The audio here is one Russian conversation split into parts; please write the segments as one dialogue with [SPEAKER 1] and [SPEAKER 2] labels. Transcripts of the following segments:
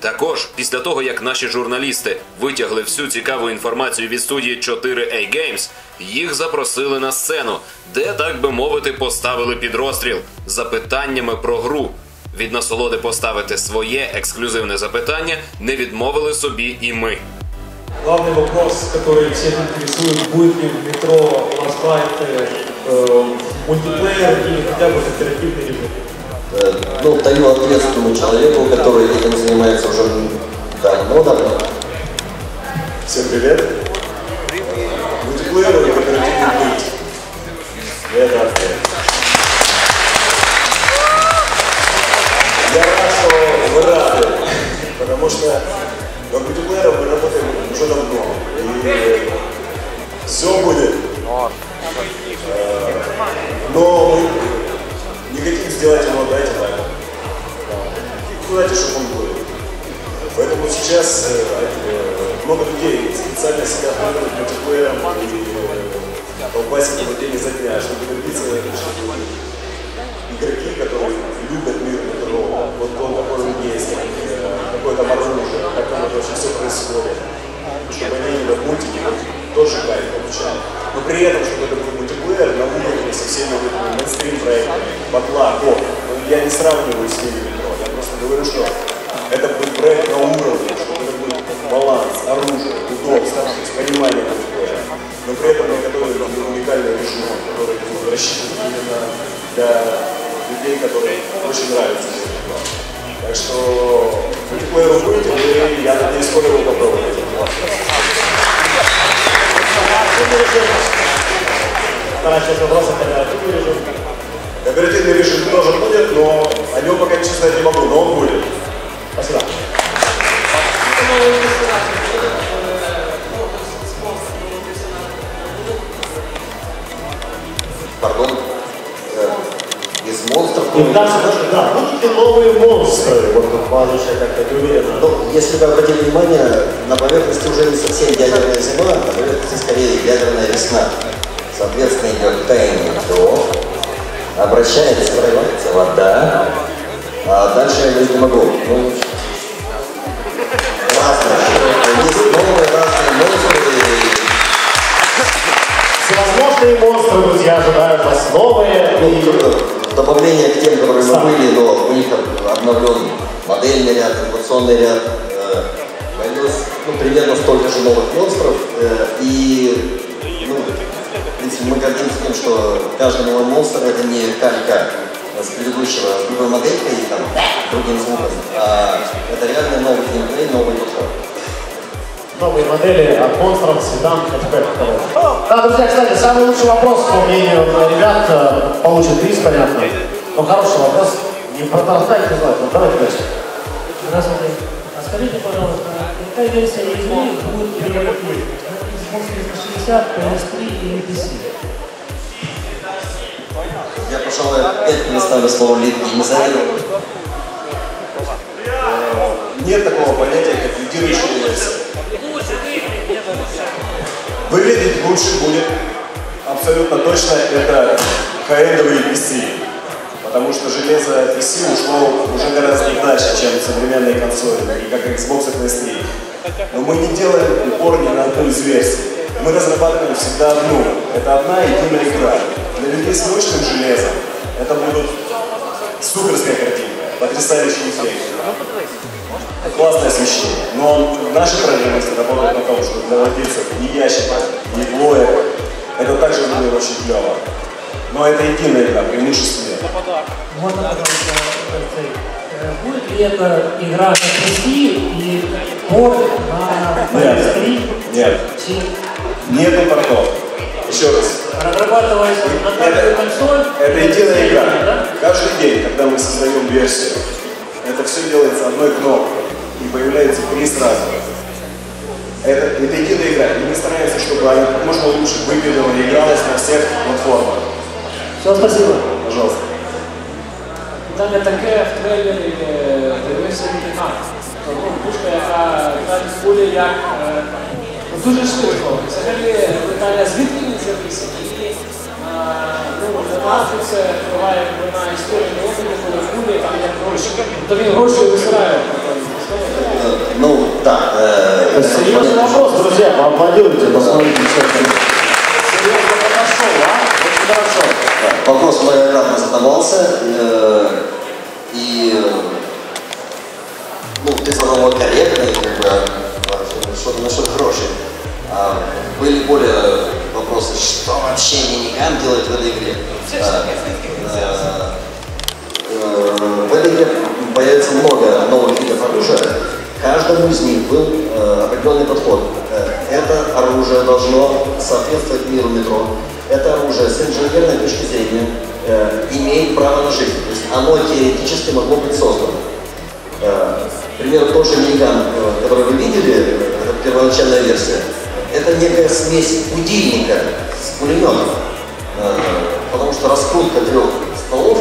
[SPEAKER 1] Також після того, як наші журналісти витягли всю цікаву інформацію від студії 4A Games, їх запросили на сцену, де, так би мовити, поставили під розстріл запитаннями про гру. Від насолоди поставити своє ексклюзивне запитання не відмовили собі і ми.
[SPEAKER 2] Главный вопрос, который всех интересует, будет ли в метро Last э, мультиплеер или хотя бы кооперативный режим?
[SPEAKER 3] Э, Ну, даю ответственному человеку, который этим занимается уже давно, давно.
[SPEAKER 4] Всем привет. Знаете, что он будет. Поэтому сейчас э, э, много людей специально себя хватают мультиплеером и э, колбасят его день изо дня, чтобы добиться, чтобы игроки, которые любят мир метро, вот он какой он есть, э, какое там оружие, как там это вообще все происходит, чтобы они мультике вот тоже кайф получали. Но при этом, чтобы это был мультиплеер на уровне со всеми вот этими мейнстрим проектами, батла, о, ну, я не сравниваю с ними метро, говорю, что это будет проект на уровне, чтобы это будет баланс, оружие, удобство, понимание мультиплеера. Но при этом мы готовили уникальный режим, который рассчитан именно для людей, которые очень нравятся. Так что мультиплееру будете, и я надеюсь, скоро его попробуете.
[SPEAKER 2] Вторая часть вопроса, кооперативный режим.
[SPEAKER 4] Кооперативный режим тоже будет, но о нем пока сказать не могу, но он будет.
[SPEAKER 2] Спасибо.
[SPEAKER 3] Пардон. Э, Из монстров.
[SPEAKER 2] И дальше, да, будут ли новые монстры? Вот я как-то не уверен.
[SPEAKER 3] Ну, если вы обратили внимание, на поверхности уже не совсем ядерная зима, на поверхности скорее ядерная весна. Соответственно, идет таяние льдов, обращается, взрывается вода, а дальше я не могу. Ну, разные. Есть новые разные монстры.
[SPEAKER 2] Всевозможные монстры, друзья, ожидают вас новые.
[SPEAKER 3] Ну,
[SPEAKER 2] И
[SPEAKER 3] добавление к тем, которые мы были, но у них обновлен модельный ряд, инновационный ряд. э, Появилось ну, примерно столько же новых монстров. э, И в принципе, мы гордимся тем, что каждый новый Монстр это не калька а с предыдущего, с другой моделькой и там, другим звуком, а это реально новый геймплей, новый подход.
[SPEAKER 2] Новые модели от монстров, седан, хэтчбэк. Да, друзья, кстати, самый лучший вопрос, по мнению э, ребят, э, получит приз, понятно. Но хороший вопрос, не про Тарзай не знаю, но давайте дальше.
[SPEAKER 5] Здравствуйте. А скажите, пожалуйста, какая версия игры будет переводить? 60, PS3 и PC.
[SPEAKER 3] Я, пожалуй, опять э, предоставлю э, слово лидерам э,
[SPEAKER 4] Нет такого понятия, как лидирующие яйца. Выглядеть лучше будет абсолютно точно это хай-эндовые PC. Потому что железо от PC ушло уже гораздо дальше, чем современные консоли, и как Xbox и PS3. Но мы не делаем упор ни на одну из версий. Мы разрабатываем всегда одну. Это одна единая игра. Для людей с мощным железом это будут суперская картинка, потрясающий эффект. Классное освещение. Но наши проблемы работают на том, что для владельцев ни ящика, ни плоя, это также будет очень клево. Но это единая игра, преимущественно.
[SPEAKER 5] Можно, пожалуйста, э, будет ли эта игра на PC и порт на
[SPEAKER 4] Нет.
[SPEAKER 5] PS3?
[SPEAKER 4] Нет. Нету портов. Еще раз.
[SPEAKER 5] разрабатывается на каждую консоль?
[SPEAKER 4] Это единая игра.
[SPEAKER 5] Да?
[SPEAKER 4] Каждый день, когда мы создаем версию, это все делается одной кнопкой. И появляется три сразу. Это, это единая игра. И мы стараемся, чтобы она как можно лучше выглядела и игралась на всех платформах.
[SPEAKER 5] Все, спасибо.
[SPEAKER 4] Пожалуйста.
[SPEAKER 6] Питання таке в трейлері е, дивився лейтенант. Тобто пушка, яка грає кулі як е, ну, дуже швидко. Взагалі питання звідки він з'явився і е, ну, лейтенант це впливає на історію не коли кулі там як гроші. Тобто він гроші висирає.
[SPEAKER 2] серьезный вопрос, друзья, поаплодируйте, посмотрите все.
[SPEAKER 6] Серьезно подошел, а? Очень хорошо.
[SPEAKER 3] Вопрос многократно задавался, э, и э, ну, ты задал его корректно, и как бы э, что-то на что-то хорошее. А были более вопросы, что вообще миниган делает в этой игре. А, э, В этой игре появится много новых видов оружия. Каждому из них был э, определенный подход. Э, Это оружие должно соответствовать миру метро. Это оружие с инженерной точки зрения имеет право на жизнь. То есть оно теоретически могло быть создано. К примеру, тот же миниган, который вы видели, это первоначальная версия, это некая смесь будильника с пулеметом. Э, Потому что раскрутка трех стволов,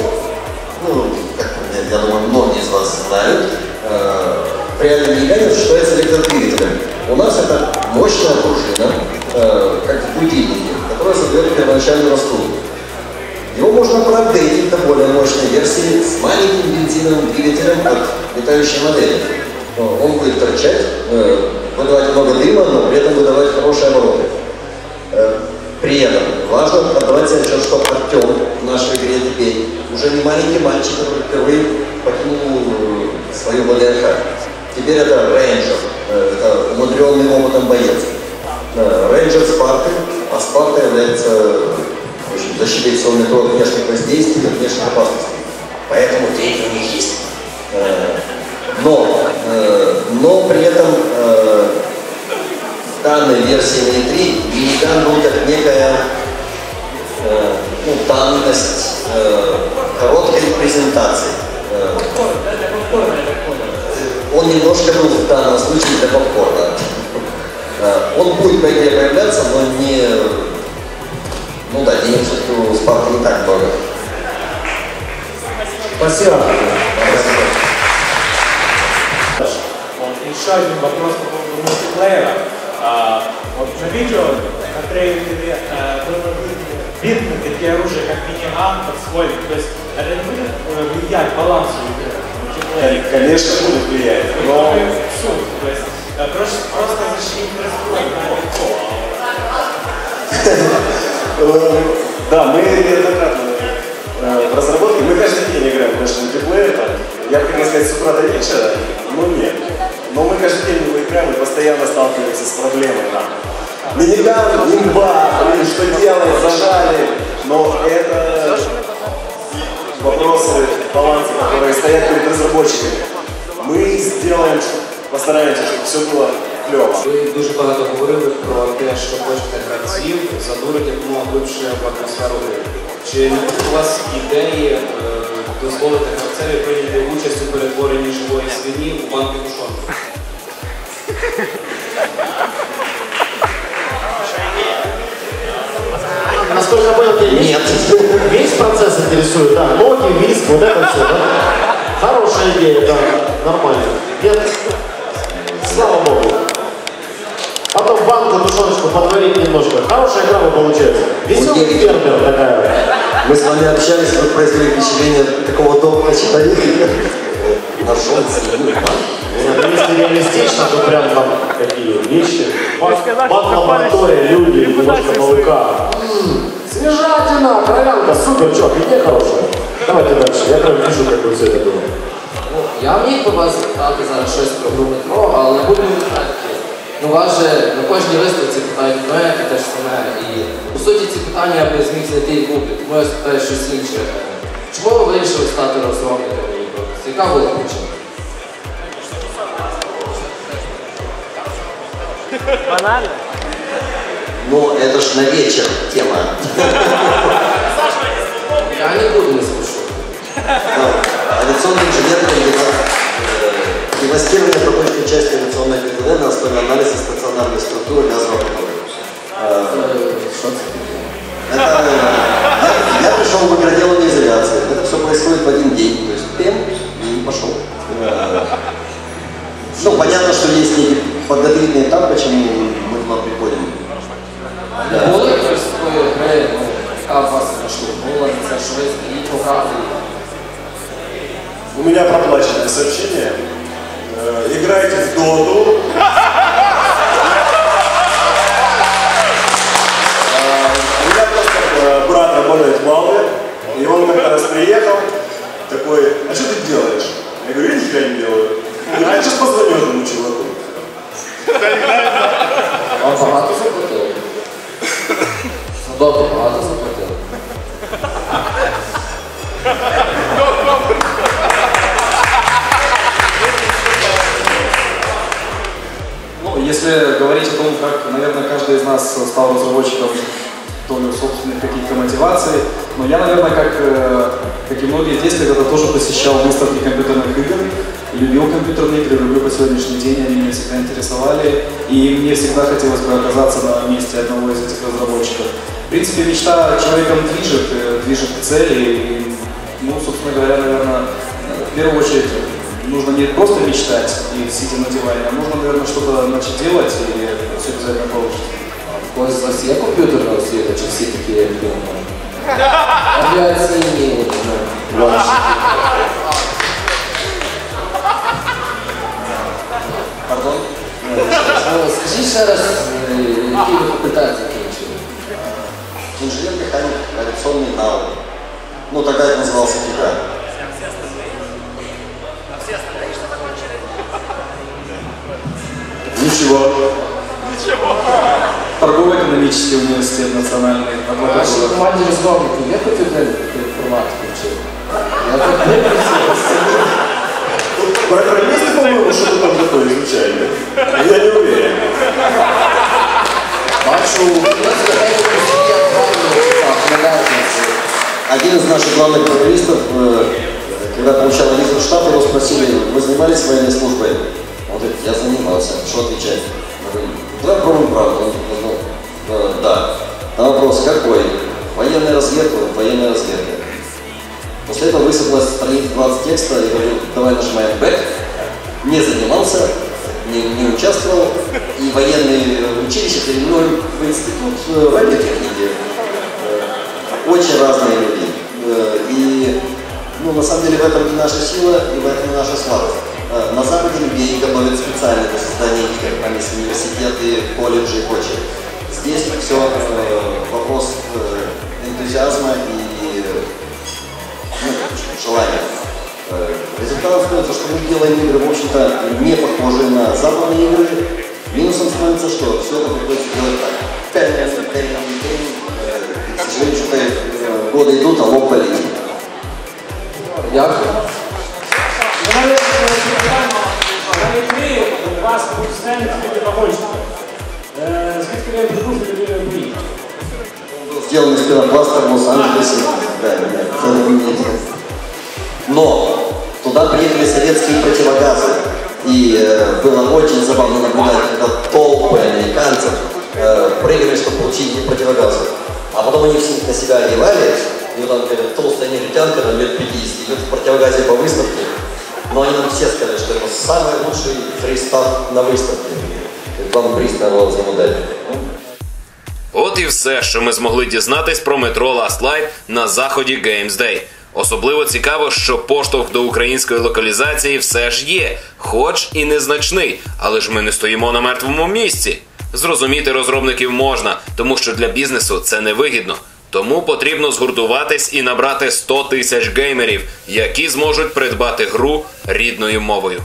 [SPEAKER 3] ну, как я, думаю, многие из вас знают, э, при реальном минигане считается электродвигателем. У нас это мощная пружина, э, как в будильнике, которая задает первоначальную раскрутку. Его можно проапгрейдить до более мощной версии с маленьким бензиновым двигателем от летающей модели. Он будет торчать, э, выдавать много дыма, но при этом выдавать хорошие обороты. Э, При этом важно отдавать себе отчет, что Артем в нашей игре теперь уже не маленький мальчик, который впервые покинул э, свою ВДНХ. Теперь это рейнджер, э, это умудренный опытом боец. Рейнджер Спарты, а Спарта является в общем, защитой всего метро от внешних воздействий, от внешних опасностей. Поэтому деньги у них есть. Но, но при этом э, данной версии Mini 3 миниган был как некая э, ну, данность э, короткой презентации. Э, он немножко был в данном случае для попкорна. Э, Он будет, по идее, появляться, но не... Ну да, денег все-таки у Спарта не так много.
[SPEAKER 2] Спасибо.
[SPEAKER 7] Еще один вопрос по поводу мультиплеера. А, вот на видео, на трейлере а, было видно такие оружия, как миниган, как свой. То есть это не будет э, влиять балансу игры в мультиплеере.
[SPEAKER 4] Конечно, будет влиять, но
[SPEAKER 7] Какой суть? То есть э, просто, просто защитить.
[SPEAKER 4] Э, Да, мы неоднократно э, в разработке, мы каждый день играем, конечно, мультиплеер, я хотел сказать, с утра до вечера, сталкиваемся с проблемой там. Миниган, имба, блин, что делать, зажали, но это вопросы баланса, которые стоят перед разработчиками. Мы сделаем, постараемся, чтобы все было клево.
[SPEAKER 8] Ви дуже багато говорили про те, що хочете гравців задурити якомога глибше в атмосферу гри. Чи не буде у вас ідеї е, дозволити гравцеві прийняти участь у перетворенні живої свині у банки тушонки?
[SPEAKER 2] Я понял, тебя
[SPEAKER 3] Нет.
[SPEAKER 2] весь процесс интересует, да, ноги, виск, вот это все, да? Хорошая идея, да, нормально. Нет, слава богу. Потом банку, тушеночку подварить немножко. Хорошая игра вы получается. Веселый
[SPEAKER 3] Окей.
[SPEAKER 2] фермер такая.
[SPEAKER 3] Мы с вами общались, вы произвели впечатление такого доброго человека. Нашел свою банку.
[SPEAKER 2] Нет, ну, Если реалистично, то прям там такие вещи. Банк-лаборатория, люди, немножко молока. М, Свежатина, кровянка, супер, чё, идея хорошая. Давайте дальше, я прям вижу, как вы все это было.
[SPEAKER 9] Я міг би вас запитати зараз щось про гру метро, але не будемо відкриті. Ну, вас же на кожній виставці питають мене і те ж саме. І по суті ці питання я би зміг знайти і гуглі, тому я спитаю щось інше. Чому ви вирішили стати розробником ігор? Яка була причина?
[SPEAKER 3] Ну, это ж на вечер тема.
[SPEAKER 9] Я не буду не спішу.
[SPEAKER 3] Авиационный инженер э, Инвестирование в точной части авиационной ГТД на основе анализа стационарной структуры газового
[SPEAKER 9] це таке?
[SPEAKER 3] Это, я, пришел в агроделание изоляции. Это все происходит в один день. То есть пем и пошел. Э, Ну, понятно, что есть некий подготовительный этап, почему
[SPEAKER 4] У меня проплаченное сообщение. Э, Играйте в доту.
[SPEAKER 10] Если говорить о том, как, наверное, каждый из нас стал разработчиком в долю собственных каких-то мотиваций, но я, наверное, как, э, как и многие здесь, когда-то тоже посещал выставки компьютерных игр, любил компьютерные игры, люблю по сегодняшний день, они меня всегда интересовали, и мне всегда хотелось бы оказаться на месте одного из этих разработчиков. В принципе, мечта человеком движет, э, движет к цели, и, ну, собственно говоря, наверное, в первую очередь нужно не просто мечтать и сидя на диване, а нужно, наверное, что-то начать делать, и все обязательно получится.
[SPEAKER 9] У когось з вас є комп'ютерна освіта, чи всі такі як він? Авіаційні ну, ваші.
[SPEAKER 3] Пардон?
[SPEAKER 9] Ну, Скажіть ще раз, е, який ви факультет закінчили?
[SPEAKER 3] Инженер-механик, авиационный навык. Ну, тогда это назывался ФИКА.
[SPEAKER 10] Ничего. Торгово-экономический университет национальный.
[SPEAKER 9] В вашій команді розробників є хоч один інформатику вчив? Я так не працюю.
[SPEAKER 4] Программисты, по-моему, что-то там такое изучали. Я не уверен.
[SPEAKER 9] Бачу, у нас багато є правильно, так,
[SPEAKER 3] Один из наших главных программистов, э, когда получал визу в штат, его спросили, вы занимались военной службой? Я занимался. Что отвечать? Давай пробуем правду. Сказал, «Э, да. На вопрос, какой? Военная разведка, военная разведка. После этого высыпалось страниц 20 текста, я говорю, давай нажимаем back. Не занимался, не, не участвовал, и военные училища перевели в институт э, радиотехники. Э, Очень разные люди. Э, И, ну, на самом деле, в этом и наша сила, и в этом и наша слабость. Э, На Западе людей готовят специально для создания игр, там есть университеты, колледжи и прочее. Здесь все вопрос э, энтузиазма и ну, желания. Э, Результатом становится, что мы делаем игры, в общем-то, не похожие на западные игры. Минусом становится, что все это приходится делать так. Пять, пять, пять. Э, К сожалению, что-то э, годы идут, а лоб болит.
[SPEAKER 9] Дякую.
[SPEAKER 6] вас будуть сцені тільки погонщики. Звідки ви дружні людини приїхали?
[SPEAKER 3] Сделан из пенопласта в Лос-Анджелесе. Да, да, целый мир. Но туда приехали советские противогазы. И э, было очень забавно наблюдать, когда толпы американцев э, прыгали, чтобы получить эти противогазы. А потом они все их на себя одевали, и вот там говорят, толстая негритянка, там лет 50, идет в противогазе по выставке. Но они нам все сказали, что это самый лучший фристав на выставке. Вам приз на за модель.
[SPEAKER 1] От і все, що ми змогли дізнатись про метро Last Light на заході Games Day. Особливо цікаво, що поштовх до української локалізації все ж є, хоч і незначний, але ж ми не стоїмо на мертвому місці. Зрозуміти розробників можна, тому що для бізнесу це невигідно. Тому потрібно згуртуватись і набрати 100 тисяч геймерів, які зможуть придбати гру рідною мовою.